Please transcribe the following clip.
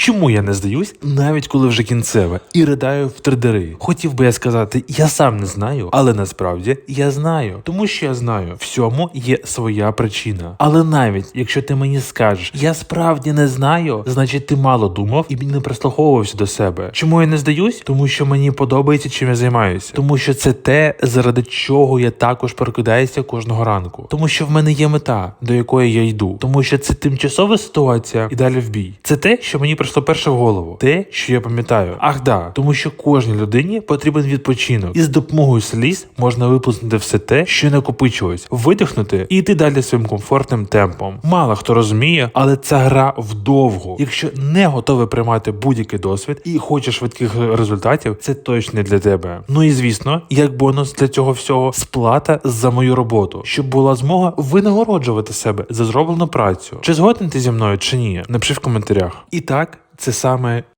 Чому я не здаюсь, навіть коли вже кінцеве, і ридаю в тридери? Хотів би я сказати, я сам не знаю, але насправді я знаю, тому що я знаю, всьому є своя причина. Але навіть якщо ти мені скажеш, я справді не знаю, значить ти мало думав і не прислуховувався до себе. Чому я не здаюсь? Тому що мені подобається, чим я займаюся, тому що це те, заради чого я також прокидаюся кожного ранку, тому що в мене є мета, до якої я йду, тому що це тимчасова ситуація і далі в бій. Це те, що мені прийшло перше в голову, те, що я пам'ятаю. Ах да, тому що кожній людині потрібен відпочинок, і з допомогою сліз можна випустити все те, що накопичилось, видихнути і йти далі своїм комфортним темпом. Мало хто розуміє, але ця гра вдовго. Якщо не готовий приймати будь-який досвід і хочеш швидких результатів, це точно не для тебе. Ну і звісно, як бонус для цього всього сплата за мою роботу, щоб була змога винагороджувати себе за зроблену працю. Чи згоден ти зі мною чи ні? Напиши в коментарях. І так, це саме